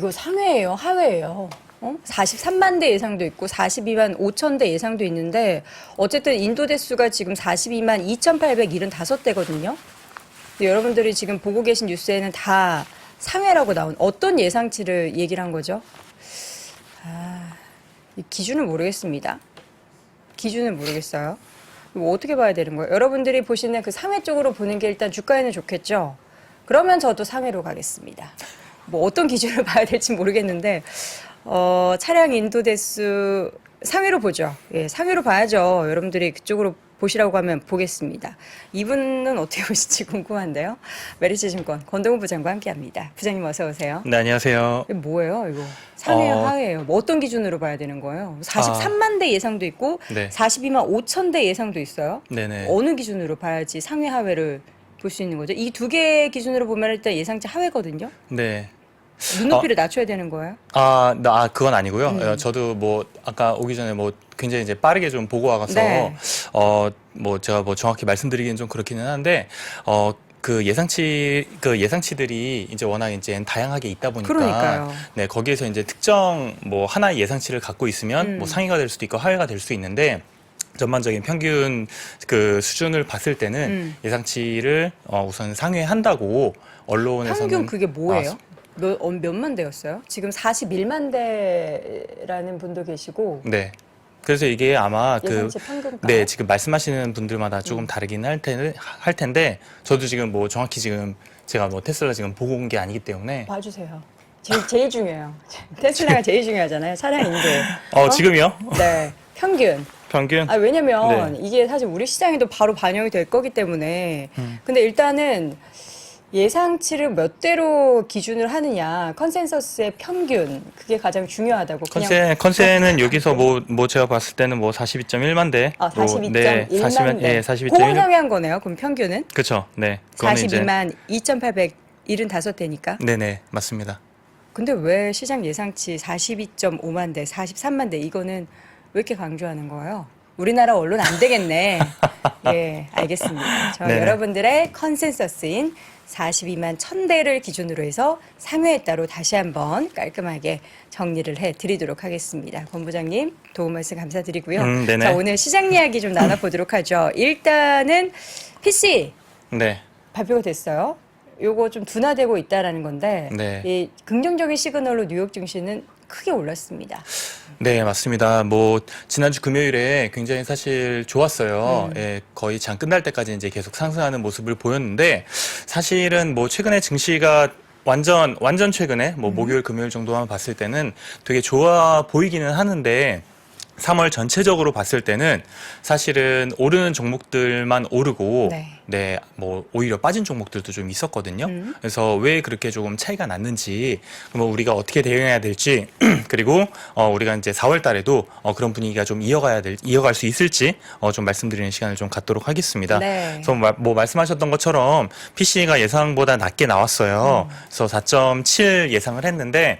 이거 상회예요, 하회예요. 어? 43만 대 예상도 있고 42만 5천 대 예상도 있는데 어쨌든 인도 대수가 지금 42만 2,875대거든요. 여러분들이 지금 보고 계신 뉴스에는 다 상회라고 나온 어떤 예상치를 얘기를 한 거죠? 아, 이 기준을 모르겠습니다. 기준을 모르겠어요. 이거 어떻게 봐야 되는 거예요? 여러분들이 보시는 그 상회 쪽으로 보는 게 일단 주가에는 좋겠죠? 그러면 저도 상회로 가겠습니다. 뭐 어떤 기준을 봐야 될지 모르겠는데, 어, 차량 인도 대수 상회로 보죠. 예, 상회로 봐야죠. 여러분들이 그쪽으로 보시라고 하면 보겠습니다. 이분은 어떻게 보실지 궁금한데요. 메리츠 증권 권동훈 부장과 함께 합니다. 부장님 어서 오세요. 네, 안녕하세요. 이게 뭐예요, 이거? 상해요, 어. 하해요? 뭐 어떤 기준으로 봐야 되는 거예요? 43만 대 예상도 있고 네. 42만 5천 대 예상도 있어요. 네네. 어느 기준으로 봐야지 상해 하회를 볼 수 있는 거죠? 이 두 개의 기준으로 보면 일단 예상치 하회거든요. 네. 눈높이를 낮춰야 되는 거예요? 아, 나, 아, 그건 아니고요. 음. 어, 저도 뭐, 아까 오기 전에 뭐, 굉장히 이제 빠르게 좀 보고 와서, 네. 어, 뭐, 제가 뭐 정확히 말씀드리기는 좀 그렇기는 한데, 어, 그 예상치, 그 예상치들이 이제 워낙 이제 다양하게 있다 보니까. 그러니까요. 네, 거기에서 이제 특정 뭐 하나의 예상치를 갖고 있으면 음. 뭐 상위가 될 수도 있고 하회가 될 수 있는데, 전반적인 평균 그 수준을 봤을 때는 음. 예상치를 어, 우선 상회한다고 언론에서는 평균 그게 뭐예요? 아, 몇, 어, 몇만 대였어요? 지금 41만 대라는 분도 계시고 네. 그래서 이게 아마 그 예상치 평균가 네, 지금 말씀하시는 분들마다 음. 조금 다르긴 할 텐데 할 텐데 저도 지금 뭐 정확히 지금 제가 뭐 테슬라 지금 보고 온 게 아니기 때문에 봐주세요. 제일, 제일 중요해요. 테슬라가 제일 중요하잖아요. 차량 인도. 어, 지금요? 네. 평균. 평균 아, 왜냐면 네. 이게 사실 우리 시장에도 바로 반영이 될 거기 때문에. 음. 근데 일단은 예상치를 몇 대로 기준을 하느냐, 컨센서스의 평균, 그게 가장 중요하다고. 컨세 컨세는 여기서 뭐뭐 제가 봤을 때는 뭐 42.1만 대. 아, 뭐, 42.1만 네, 40만 대. 예, 그거 42.1. 정의한 거네요. 그럼 평균은 그렇죠. 네. 그거는 이제 42만 2,875대니까. 네, 네. 맞습니다. 근데 왜 시장 예상치 42.5만 대, 43만 대 이거는 왜 이렇게 강조하는 거예요? 우리나라 언론 안 되겠네. 예, 알겠습니다. 저 네네. 여러분들의 컨센서스인 42만 1000대를 기준으로 해서 3회에 따로 다시 한번 깔끔하게 정리를 해 드리도록 하겠습니다. 권 부장님 도움 말씀 감사드리고요. 음. 자, 오늘 시장 이야기 좀 나눠보도록 하죠. 일단은 PC 네. 발표가 됐어요. 요거 좀 둔화되고 있다라는 건데 네. 이 긍정적인 시그널로 뉴욕 증시는 크게 올랐습니다. 네, 맞습니다. 뭐 지난주 금요일에 굉장히 사실 좋았어요. 음. 예, 거의 장 끝날 때까지 이제 계속 상승하는 모습을 보였는데 사실은 뭐 최근에 증시가 완전 완전 최근에 음. 뭐 목요일 금요일 정도만 봤을 때는 되게 좋아 보이기는 하는데 3월 전체적으로 봤을 때는 사실은 오르는 종목들만 오르고 네. 네, 뭐 오히려 빠진 종목들도 좀 있었거든요. 음. 그래서 왜 그렇게 조금 차이가 났는지, 뭐 우리가 어떻게 대응해야 될지, 그리고 어 우리가 이제 4월 달에도 어 그런 분위기가 좀 이어가야 될 이어갈 수 있을지 어 좀 말씀드리는 시간을 좀 갖도록 하겠습니다. 네. 그래서 마- 뭐 말씀하셨던 것처럼 PC가 예상보다 낮게 나왔어요. 음. 그래서 4.7 예상을 했는데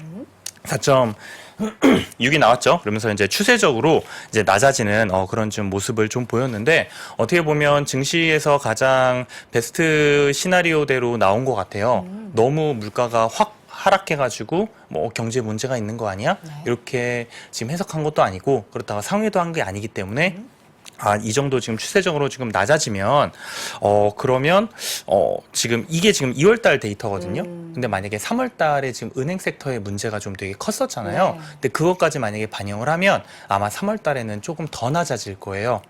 4.6이 나왔죠. 그러면서 이제 추세적으로 이제 낮아지는 어, 그런 좀 모습을 좀 보였는데 어떻게 보면 증시에서 가장 베스트 시나리오대로 나온 것 같아요. 음. 너무 물가가 확 하락해가지고 뭐 경제 문제가 있는 거 아니야? 네. 이렇게 지금 해석한 것도 아니고 그렇다가 상회도 한 게 아니기 때문에 음. 아, 이 정도 지금 추세적으로 지금 낮아지면, 어, 그러면, 어, 지금 이게 지금 2월 달 데이터거든요. 음. 근데 만약에 3월 달에 지금 은행 섹터의 문제가 좀 되게 컸었잖아요. 네. 근데 그것까지 만약에 반영을 하면 아마 3월 달에는 조금 더 낮아질 거예요.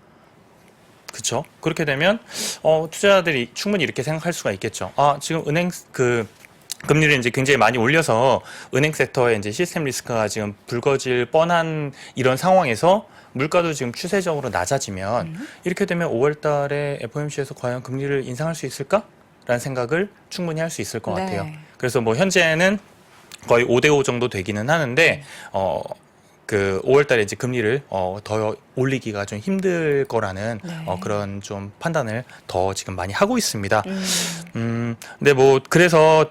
그쵸? 그렇게 되면, 어, 투자자들이 충분히 이렇게 생각할 수가 있겠죠. 아, 지금 은행, 그, 금리를 이제 굉장히 많이 올려서 은행 섹터에 이제 시스템 리스크가 지금 불거질 뻔한 이런 상황에서 물가도 지금 추세적으로 낮아지면 음. 이렇게 되면 5월 달에 FOMC에서 과연 금리를 인상할 수 있을까? 라는 생각을 충분히 할 수 있을 것 네. 같아요. 그래서 뭐 현재는 거의 5대5 정도 되기는 하는데, 어, 그 5월 달에 이제 금리를 어, 더 올리기가 좀 힘들 거라는 네. 어, 그런 좀 판단을 더 지금 많이 하고 있습니다. 음, 음, 근데 뭐 그래서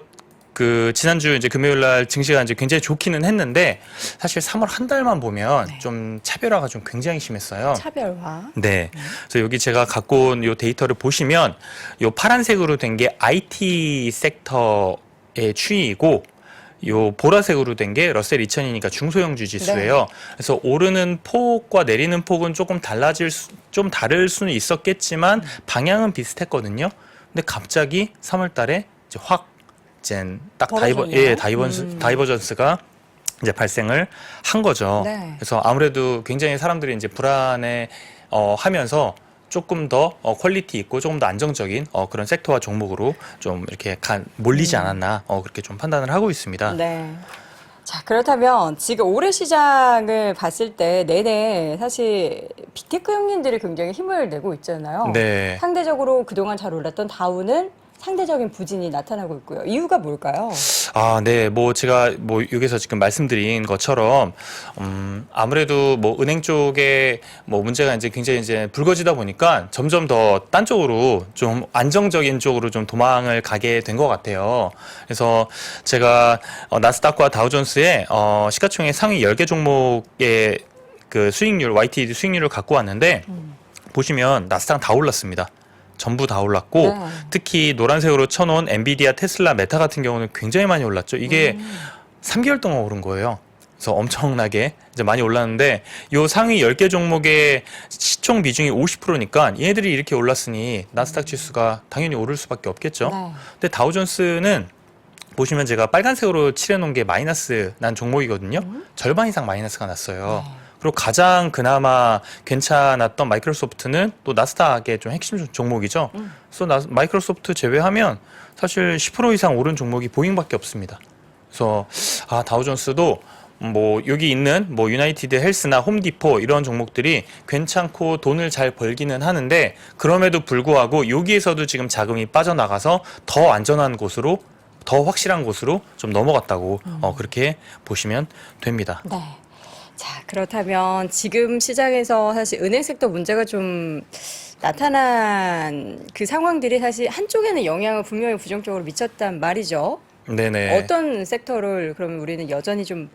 그 지난주 이제 금요일 날 증시가 이제 굉장히 좋기는 했는데 사실 3월 한 달만 보면 네. 좀 차별화가 좀 굉장히 심했어요. 차별화. 네. 그래서 여기 제가 갖고 온 요 데이터를 보시면 요 파란색으로 된 게 IT 섹터의 추이이고 요 보라색으로 된 게 러셀 2000이니까 중소형주 지수예요. 네. 그래서 오르는 폭과 내리는 폭은 조금 달라질 수, 좀 다를 수는 있었겠지만 방향은 비슷했거든요. 근데 갑자기 3월 달에 이제 확 이제 딱 다이버. 예, 다이버전스 음. 다이버전스가 이제 발생을 한 거죠. 네. 그래서 아무래도 굉장히 사람들이 이제 불안해 어, 하면서 조금 더 어, 퀄리티 있고 조금 더 안정적인 어, 그런 섹터와 종목으로 좀 이렇게 간, 몰리지 않았나 어, 그렇게 좀 판단을 하고 있습니다. 음. 네. 자, 그렇다면 지금 올해 시장을 봤을 때 내내 사실 빅테크 형님들이 굉장히 힘을 내고 있잖아요. 네. 상대적으로 그동안 잘 올랐던 다우는 상대적인 부진이 나타나고 있고요. 이유가 뭘까요? 아, 네. 뭐 제가 뭐 여기서 지금 말씀드린 것처럼 음, 아무래도 뭐 은행 쪽에 뭐 문제가 이제 굉장히 이제 불거지다 보니까 점점 더 딴 쪽으로 좀 안정적인 쪽으로 좀 도망을 가게 된 것 같아요. 그래서 제가 어, 나스닥과 다우존스의 어, 시가총액 상위 10개 종목의 그 수익률, YTD 수익률을 갖고 왔는데 보시면 나스닥 다 올랐습니다. 전부 다 올랐고 네. 특히 노란색으로 쳐놓은 엔비디아, 테슬라, 메타 같은 경우는 굉장히 많이 올랐죠. 이게 음. 3개월 동안 오른 거예요. 그래서 엄청나게 이제 많이 올랐는데 요 상위 10개 종목의 시총 비중이 50%니까 얘들이 이렇게 올랐으니 나스닥 지수가 당연히 오를 수밖에 없겠죠. 네. 근데 다우존스는 보시면 제가 빨간색으로 칠해놓은 게 마이너스 난 종목이거든요. 절반 이상 마이너스가 났어요. 네. 그리고 가장 그나마 괜찮았던 마이크로소프트는 또 나스닥의 좀 핵심 종목이죠. 음. 그래서 나, 마이크로소프트 제외하면 사실 10% 이상 오른 종목이 보잉밖에 없습니다. 그래서 아 다우존스도 뭐 여기 있는 뭐 유나이티드 헬스나 홈디포 이런 종목들이 괜찮고 돈을 잘 벌기는 하는데 그럼에도 불구하고 여기에서도 지금 자금이 빠져나가서 더 안전한 곳으로 더 확실한 곳으로 좀 넘어갔다고 어, 그렇게 보시면 됩니다. 네. 자, 그렇다면 지금 시장에서 사실 은행 섹터 문제가 좀 나타난 그 상황들이 사실 한쪽에는 영향을 분명히 부정적으로 미쳤단 말이죠. 네네. 어떤 섹터를 그러면 우리는 여전히 좀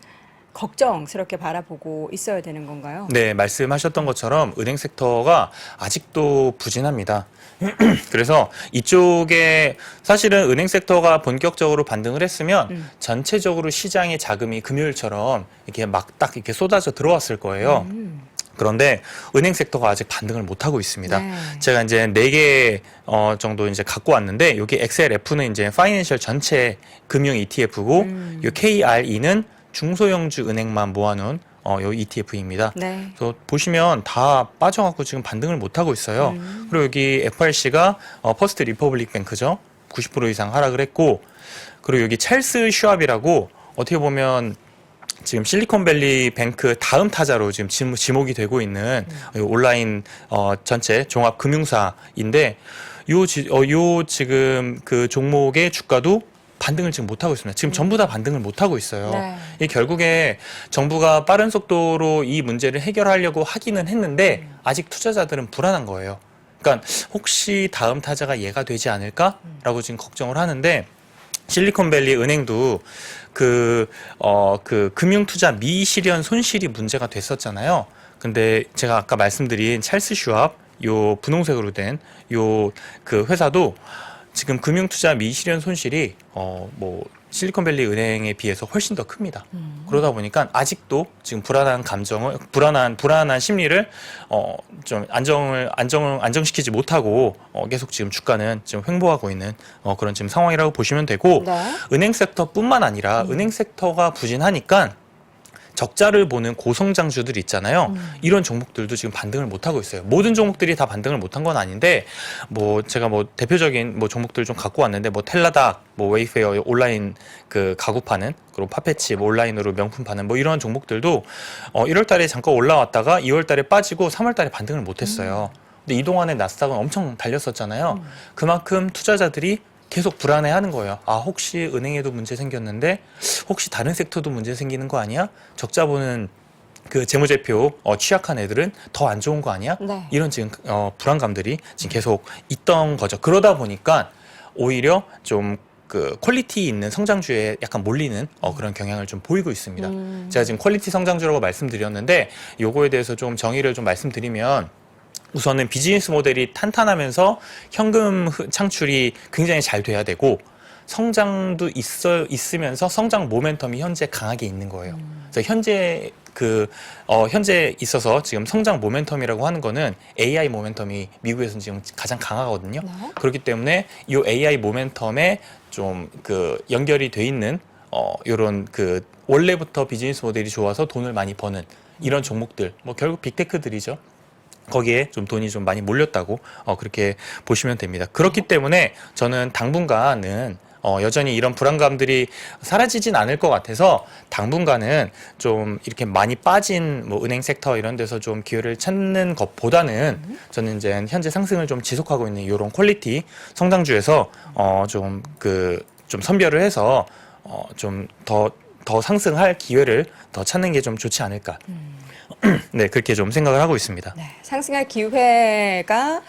걱정스럽게 바라보고 있어야 되는 건가요? 네, 말씀하셨던 것처럼 은행 섹터가 아직도 부진합니다. 그래서 이쪽에 사실은 은행 섹터가 본격적으로 반등을 했으면 음. 전체적으로 시장의 자금이 금요일처럼 이렇게 막 딱 이렇게 쏟아져 들어왔을 거예요. 음. 그런데 은행 섹터가 아직 반등을 못 하고 있습니다. 네. 제가 이제 네개 어, 정도 이제 갖고 왔는데 여기 XLF는 이제 파이낸셜 전체 금융 ETF고 음. 이 KRE는 중소형주 은행만 모아놓은 어, 요 ETF입니다. 네. 그래서 보시면 다 빠져갖고 지금 반등을 못 하고 있어요. 음. 그리고 여기 FRC가 어, 퍼스트 리퍼블릭 뱅크죠. 90% 이상 하락을 했고, 그리고 여기 첼스 슈압이라고 어떻게 보면 지금 실리콘밸리 뱅크 다음 타자로 지금 지- 지목이 되고 있는 이 온라인 어, 전체 종합 금융사인데 요, 지, 어, 요 지금 그 종목의 주가도 반등을 지금 못 하고 있습니다. 지금 전부 다 반등을 못 하고 있어요. 네. 이 결국에 정부가 빠른 속도로 이 문제를 해결하려고 하기는 했는데 아직 투자자들은 불안한 거예요. 그러니까 혹시 다음 타자가 얘가 되지 않을까라고 지금 걱정을 하는데 실리콘밸리 은행도 그, 어, 그 금융투자 미실현 손실이 문제가 됐었잖아요. 근데 제가 아까 말씀드린 찰스 슈압, 요 분홍색으로 된 요 그 회사도 지금 금융투자 미실현 손실이 어, 뭐 실리콘밸리 은행에 비해서 훨씬 더 큽니다. 그러다 보니까 아직도 지금 불안한 감정을 불안한 불안한 심리를 어 좀 안정을 안정 안정시키지 못하고 어 계속 지금 주가는 지금 횡보하고 있는 어 그런 지금 상황이라고 보시면 되고 네. 은행 섹터뿐만 아니라 은행 섹터가 부진하니까 적자를 보는 고성장주들 있잖아요. 이런 종목들도 지금 반등을 못 하고 있어요. 모든 종목들이 다 반등을 못 한 건 아닌데 뭐 제가 뭐 대표적인 뭐 종목들 좀 갖고 왔는데 뭐 텔라닥, 뭐 웨이페어 온라인 그 가구 파는 그리고 파페치 뭐 온라인으로 명품 파는 뭐 이런 종목들도 어 1월 달에 잠깐 올라왔다가 2월 달에 빠지고 3월 달에 반등을 못 했어요. 근데 이 동안에 나스닥은 엄청 달렸었잖아요. 그만큼 투자자들이 계속 불안해하는 거예요. 아 혹시 은행에도 문제 생겼는데 혹시 다른 섹터도 문제 생기는 거 아니야? 적자 보는 그 재무제표 어, 취약한 애들은 더 안 좋은 거 아니야? 네. 이런 지금 어, 불안감들이 지금 계속 있던 거죠. 그러다 보니까 오히려 좀 그 퀄리티 있는 성장주에 약간 몰리는 어, 그런 경향을 좀 보이고 있습니다. 음. 제가 지금 퀄리티 성장주라고 말씀드렸는데 요거에 대해서 좀 정의를 좀 말씀드리면 우선은 비즈니스 모델이 탄탄하면서 현금 흐- 창출이 굉장히 잘 돼야 되고 성장도 있어 있으면서 성장 모멘텀이 현재 강하게 있는 거예요. 그래서 현재 그 어, 현재 있어서 지금 성장 모멘텀이라고 하는 거는 AI 모멘텀이 미국에서는 지금 가장 강하거든요. 네. 그렇기 때문에 이 AI 모멘텀에 좀 그 연결이 돼 있는 어 요런 그 원래부터 비즈니스 모델이 좋아서 돈을 많이 버는 이런 종목들 뭐 결국 빅테크들이죠. 거기에 좀 돈이 좀 많이 몰렸다고 어 그렇게 보시면 됩니다. 그렇기 때문에 저는 당분간은 어 여전히 이런 불안감들이 사라지진 않을 것 같아서 당분간은 좀 이렇게 많이 빠진 뭐 은행 섹터 이런 데서 좀 기회를 찾는 것보다는 저는 이제 현재 상승을 좀 지속하고 있는 이런 퀄리티 성장주에서 어 좀 그 좀 선별을 해서 어 좀더더 상승할 기회를 더 찾는 게 좀 좋지 않을까. 네, 그렇게 좀 생각을 하고 있습니다. 네, 상승할 기회가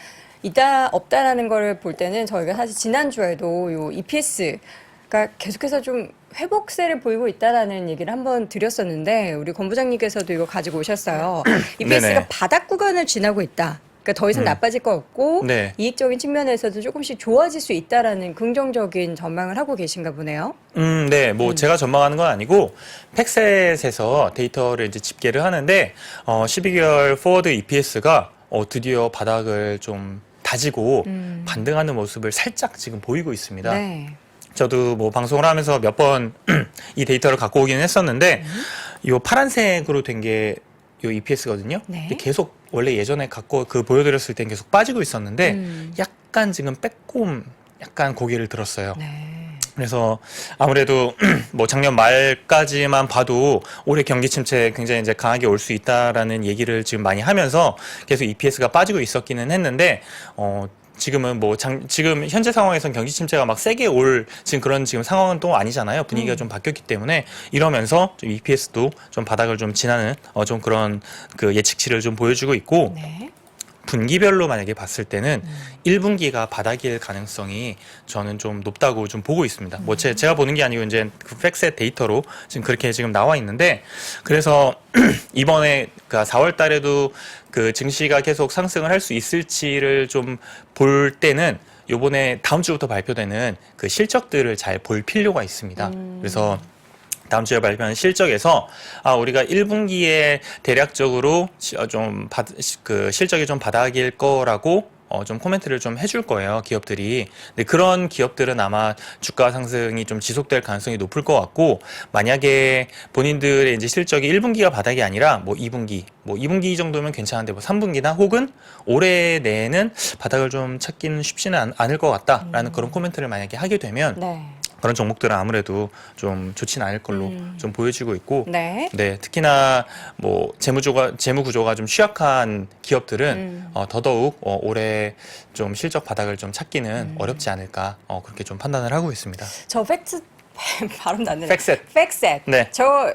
있다 없다라는 걸볼 때는 저희가 사실 지난주에도 요 EPS가 계속해서 좀 회복세를 보이고 있다라는 얘기를 한번 드렸었는데 우리 권 부장님께서도 이거 가지고 오셨어요. EPS가. 바닥 구간을 지나고 있다. 그러니까 더 이상 음. 나빠질 거 없고 네. 이익적인 측면에서도 조금씩 좋아질 수 있다라는 긍정적인 전망을 하고 계신가 보네요. 음, 네. 뭐 제가 전망하는 건 아니고 팩셋에서 데이터를 이제 집계를 하는데 어 12개월 포워드 EPS가 어 드디어 바닥을 좀 다지고 음. 반등하는 모습을 살짝 지금 보이고 있습니다. 네. 저도 뭐 방송을 하면서 몇 번 이 데이터를 갖고 오긴 했었는데 요 파란색으로 된 게 요 EPS거든요. 네. 근데 계속 원래 예전에 갖고 그 보여드렸을 땐 계속 빠지고 있었는데 음. 약간 지금 빼꼼 약간 고개를 들었어요. 네. 그래서 아무래도 뭐 작년 말까지만 봐도 올해 경기 침체 굉장히 이제 강하게 올 수 있다라는 얘기를 지금 많이 하면서 계속 EPS가 빠지고 있었기는 했는데 어 지금은 뭐 장, 지금 현재 상황에선 경기 침체가 막 세게 올 지금 그런 지금 상황은 또 아니잖아요. 분위기가 좀 바뀌었기 때문에 이러면서 좀 EPS도 좀 바닥을 좀 지나는 어 좀 그런 그 예측치를 좀 보여주고 있고 네. 분기별로 만약에 봤을 때는 1분기가 바닥일 가능성이 저는 좀 높다고 좀 보고 있습니다. 뭐 제, 제가 보는 게 아니고 이제 그 팩셋 데이터로 지금 그렇게 지금 나와 있는데 그래서 이번에 그 4월 달에도 그 증시가 계속 상승을 할 수 있을지를 좀 볼 때는 요번에 다음 주부터 발표되는 그 실적들을 잘 볼 필요가 있습니다. 그래서 다음 주에 발표하는 실적에서 아 우리가 1분기에 대략적으로 시- 어, 좀 받, 시- 그 실적이 좀 바닥일 거라고 어, 좀 코멘트를 좀 해줄 거예요 기업들이. 근데 그런 기업들은 아마 주가 상승이 좀 지속될 가능성이 높을 것 같고 만약에 본인들의 이제 실적이 1분기가 바닥이 아니라 뭐 2분기, 뭐 2분기 정도면 괜찮은데 뭐 3분기나 혹은 올해 내에는 바닥을 좀 찾기는 쉽지는 않, 않을 것 같다라는 그런 코멘트를 만약에 하게 되면 네. 그런 종목들은 아무래도 좀 좋지는 않을 걸로 음. 좀 보여지고 있고 네. 네 특히나 뭐 재무조가 재무 구조가 좀 취약한 기업들은 음. 어, 더더욱 어, 올해 좀 실적 바닥을 좀 찾기는 음. 어렵지 않을까 어, 그렇게 좀 판단을 하고 있습니다. 저 팩트 발음 났네. 팩셋 팩셋. 네. 저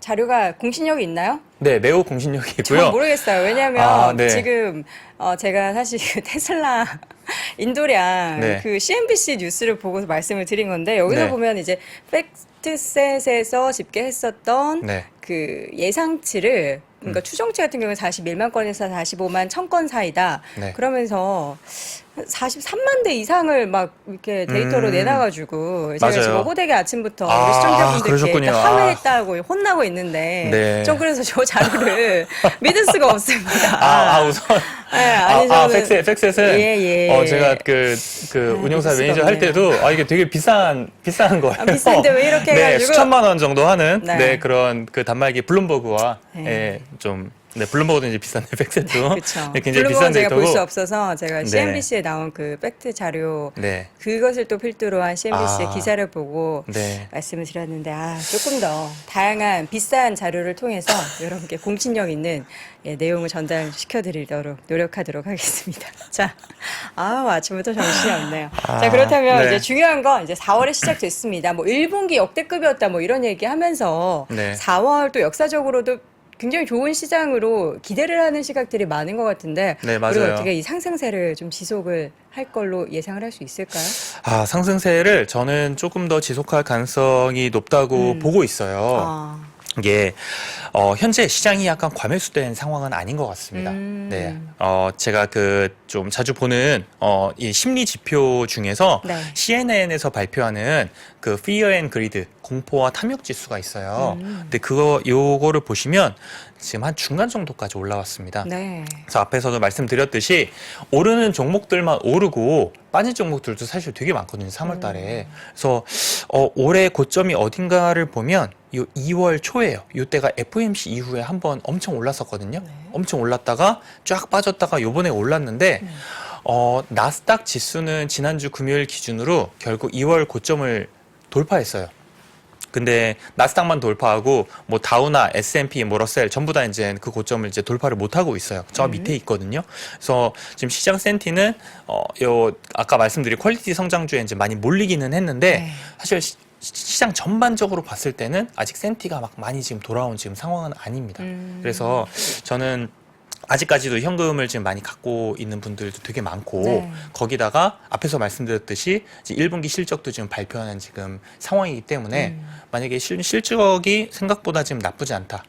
자료가 공신력이 있나요? 네 매우 공신력이 전 있고요. 모르겠어요. 왜냐하면 아, 네. 지금 어, 제가 사실 그 테슬라 인도량 네. 그 CNBC 뉴스를 보고서 말씀을 드린 건데 여기서 네. 보면 이제 팩트셋에서 집계했었던 네. 그 예상치를 그러니까 추정치 같은 경우는 41만 건에서 45만 1000건 사이다. 네. 그러면서 43만 대 이상을 막 이렇게 데이터로 음. 내놔가지고 제가 맞아요. 지금 호되게 아침부터 아, 우리 시청자분들께 그러셨군요. 아. 하회했다고 혼나고 있는데 네. 저 그래서 저 자료를 믿을 수가 없습니다. 아, 아 우선 네, 아니 아, 아 저는 팩셋 팩셋은 예, 예. 어 제가 그그 아, 운영사 믿을 매니저 할 없네요. 때도 아 이게 되게 비싼 비싼 거예요. 아, 비싼데 왜 이렇게 네, 해가지고? 수천만 원 정도 하는 네. 네, 그런 그 단말기 블룸버그와 네. 예, 좀 네, 블룸버그도 이제 비싼데 팩셋도 그렇죠. 네, 굉장히 비싼 제가 볼 수 데이터고 없어서 제가 네. CNBC에 나온 그 팩트 자료 네. 그것을 또 필두로 한 CNBC의 아. 기사를 보고 네. 말씀을 드렸는데 아 조금 더 다양한 비싼 자료를 통해서 여러분께 공신력 있는 예, 내용을 전달시켜 드리도록 노력하도록 하겠습니다. 자, 아 아침부터 정신이 없네요. 자 아, 그렇다면 네. 이제 중요한 건 이제 4월에 시작됐습니다. 뭐 1분기 역대급이었다 뭐 이런 얘기하면서 네. 4월 또 역사적으로도 굉장히 좋은 시장으로 기대를 하는 시각들이 많은 것 같은데 네, 맞아요. 어떻게 이 상승세를 좀 지속을 할 걸로 예상을 할 수 있을까요? 아, 상승세를 저는 조금 더 지속할 가능성이 높다고 음. 보고 있어요. 아, 이게 어, 현재 시장이 약간 과매수된 상황은 아닌 것 같습니다. 음. 네, 어, 제가 그 좀 자주 보는 어, 이 심리 지표 중에서 네. CNN에서 발표하는 그 Fear and Greed 공포와 탐욕 지수가 있어요. 음. 근데 그거 요거를 보시면 지금 한 중간 정도까지 올라왔습니다. 네. 그래서 앞에서도 말씀드렸듯이 오르는 종목들만 오르고 빠진 종목들도 사실 되게 많거든요. 3월 달에. 그래서 어, 올해 고점이 어딘가를 보면 요 2월 초예요. 요때가 FOMC 이후에 한번 엄청 올랐었거든요. 네. 엄청 올랐다가 쫙 빠졌다가 요번에 올랐는데 어, 나스닥 지수는 지난주 금요일 기준으로 결국 2월 고점을 돌파했어요. 근데 나스닥만 돌파하고 뭐 다우나 S&P, 뭐 러셀 전부 다 이제 그 고점을 이제 돌파를 못 하고 있어요. 저 음. 밑에 있거든요. 그래서 지금 시장 센티는 어요 아까 말씀드린 퀄리티 성장주에 이제 많이 몰리기는 했는데 네. 사실 시, 시장 전반적으로 봤을 때는 아직 센티가 막 많이 지금 돌아온 지금 상황은 아닙니다. 음. 그래서 저는 아직까지도 현금을 지금 많이 갖고 있는 분들도 되게 많고 네. 거기다가 앞에서 말씀드렸듯이 이제 1분기 실적도 지금 발표하는 지금 상황이기 때문에 음. 만약에 실, 실적이 생각보다 지금 나쁘지 않다.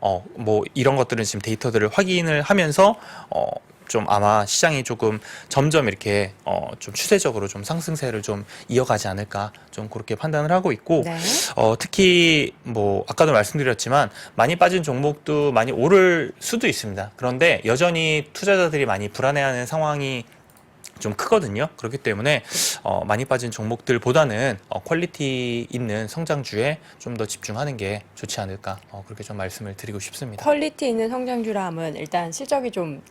어, 뭐 이런 것들은 지금 데이터들을 확인을 하면서 어, 좀 아마 시장이 조금 점점 이렇게 어, 좀 추세적으로 좀 상승세를 좀 이어가지 않을까 좀 그렇게 판단을 하고 있고 네. 어, 특히 뭐 아까도 말씀드렸지만 많이 빠진 종목도 많이 오를 수도 있습니다. 그런데 여전히 투자자들이 많이 불안해하는 상황이 좀 크거든요. 그렇기 때문에 어, 많이 빠진 종목들보다는 어, 퀄리티 있는 성장주에 좀 더 집중하는 게 좋지 않을까 어, 그렇게 좀 말씀을 드리고 싶습니다. 퀄리티 있는 성장주라면 일단 실적이 좀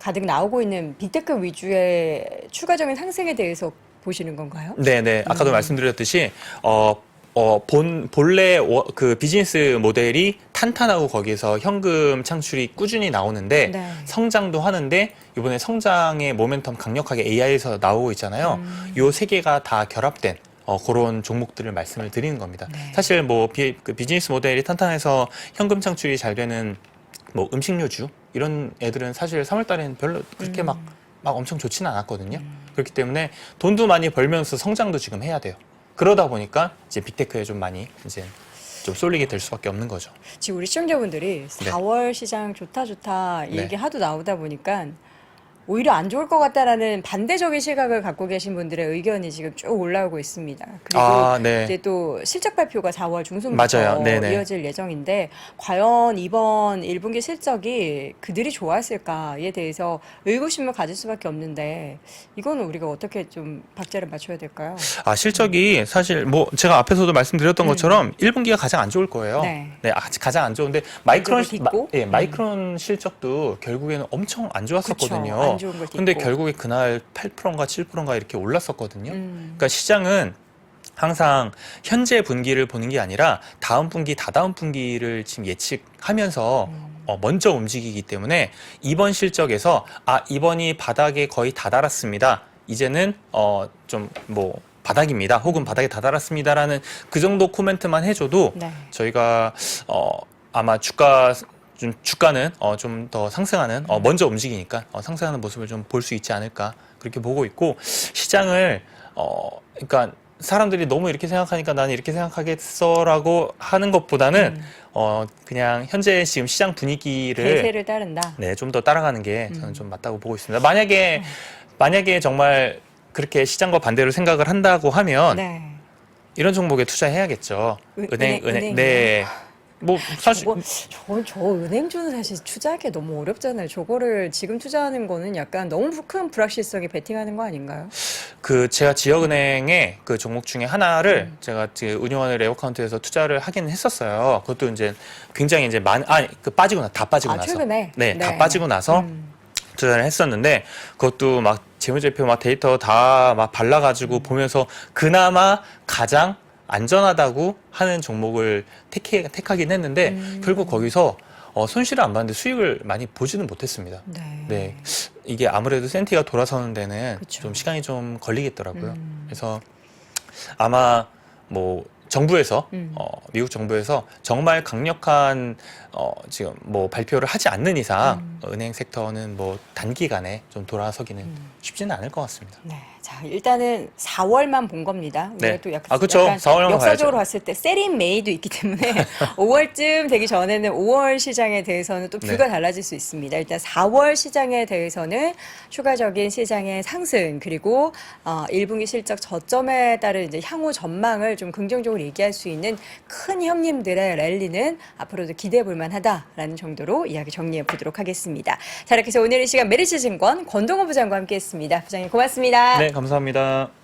가득 나오고 있는 빅테크 위주의 추가적인 상승에 대해서 보시는 건가요? 네, 네. 아까도 음. 말씀드렸듯이 어, 어, 본 본래 워- 그 비즈니스 모델이 탄탄하고 거기에서 현금 창출이 꾸준히 나오는데 네. 성장도 하는데 이번에 성장의 모멘텀 강력하게 AI에서 나오고 있잖아요. 음. 요세 개가 다 결합된 어, 그런 종목들을 말씀을 드리는 겁니다. 네. 사실 뭐 비, 그 비즈니스 모델이 탄탄해서 현금 창출이 잘 되는 뭐 음식료주 이런 애들은 사실 3월 달에는 별로 그렇게 음. 막, 막 엄청 좋지는 않았거든요. 그렇기 때문에 돈도 많이 벌면서 성장도 지금 해야 돼요. 그러다 보니까 이제 빅테크에 좀 많이 이제 좀 쏠리게 될 수밖에 없는 거죠. 지금 우리 시청자분들이 4월 시장 좋다 좋다 이 네. 얘기 하도 나오다 보니까 오히려 안 좋을 것 같다라는 반대적인 시각을 갖고 계신 분들의 의견이 지금 쭉 올라오고 있습니다. 그리고 아, 네. 이제 또 실적 발표가 4월 중순부터 맞아요. 네네. 이어질 예정인데 과연 이번 1분기 실적이 그들이 좋았을까에 대해서 의구심을 가질 수밖에 없는데 이거는 우리가 어떻게 좀 박자를 맞춰야 될까요? 아, 실적이 사실 뭐 제가 앞에서도 말씀드렸던 음. 것처럼 1분기가 가장 안 좋을 거예요. 네. 아, 가장 안 좋은데 마이크론 안 딛고? 마, 예, 음. 마이크론 실적도 결국에는 엄청 안 좋았었거든요. 그쵸, 안 좋은 걸 근데 딛고. 결국에 그날 8%인가 7%인가 이렇게 올랐었거든요. 음. 그러니까 시장은 항상 현재 분기를 보는 게 아니라 다음 분기, 다다음 분기를 지금 예측하면서 음. 어, 먼저 움직이기 때문에 이번 실적에서 아 이번이 바닥에 거의 다다랐습니다. 이제는 어, 좀 뭐 바닥입니다. 혹은 바닥에 다다랐습니다라는 그 정도 코멘트만 해줘도 네. 저희가 어, 아마 주가 좀 주가는 어, 좀 더 상승하는 어, 먼저 움직이니까 어, 상승하는 모습을 좀 볼 수 있지 않을까 그렇게 보고 있고 시장을 어 그러니까 사람들이 너무 이렇게 생각하니까 나는 이렇게 생각하겠어라고 하는 것보다는 음. 어 그냥 현재 지금 시장 분위기를 대세를 따른다. 네 좀 더 따라가는 게 저는 음. 좀 맞다고 보고 있습니다. 만약에 만약에 정말 그렇게 시장과 반대로 생각을 한다고 하면 네. 이런 종목에 투자해야겠죠. 은- 은행, 은행- 은행? 네. 뭐 사실 저거, 저, 저 은행주는 사실 투자하기 너무 어렵잖아요. 저거를 지금 투자하는 거는 약간 너무 큰 불확실성에 베팅하는 거 아닌가요? 그 제가 지역은행의 그 종목 중에 하나를 음. 제가 그 운용하는 레어카운트에서 투자를 하긴 했었어요. 그것도 이제 굉장히 이제 많 아니 그 빠지고 나다 빠지고 아, 나서 최근에? 네, 다 빠지고 나서 음. 투자를 했었는데 그것도 막 재무제표 막 데이터 다 막 발라가지고 보면서 그나마 가장 안전하다고 하는 종목을 택해, 택하긴 했는데 음. 결국 거기서 어, 손실을 안 봤는데 수익을 많이 보지는 못했습니다. 네. 네. 이게 아무래도 센티가 돌아서는 데는 그쵸. 좀 시간이 좀 걸리겠더라고요. 음. 그래서 아마 뭐 정부에서 음. 어, 미국 정부에서 정말 강력한 어, 지금 뭐 발표를 하지 않는 이상 음. 은행 섹터는 뭐 단기간에 좀 돌아서기는 음. 쉽지는 않을 것 같습니다. 네. 자, 자, 일단은 4월만 본 겁니다. 네. 또 약, 아. 약간 4월만 역사적으로 봐야죠. 봤을 때 세린 메이도 있기 때문에 5월쯤 되기 전에는 5월 시장에 대해서는 또 뷰가 네. 달라질 수 있습니다. 일단 4월 시장에 대해서는 추가적인 시장의 상승 그리고 어, 1분기 실적 저점에 따른 이제 향후 전망을 좀 긍정적으로 얘기할 수 있는 큰 형님들의 랠리는 앞으로도 기대해 볼 만하다라는 정도로 이야기 정리해 보도록 하겠습니다. 자, 이렇게 해서 오늘 이 시간 메리츠 증권 권동호 부장과 함께 했습니다. 부장님 고맙습니다. 네, 감사합니다.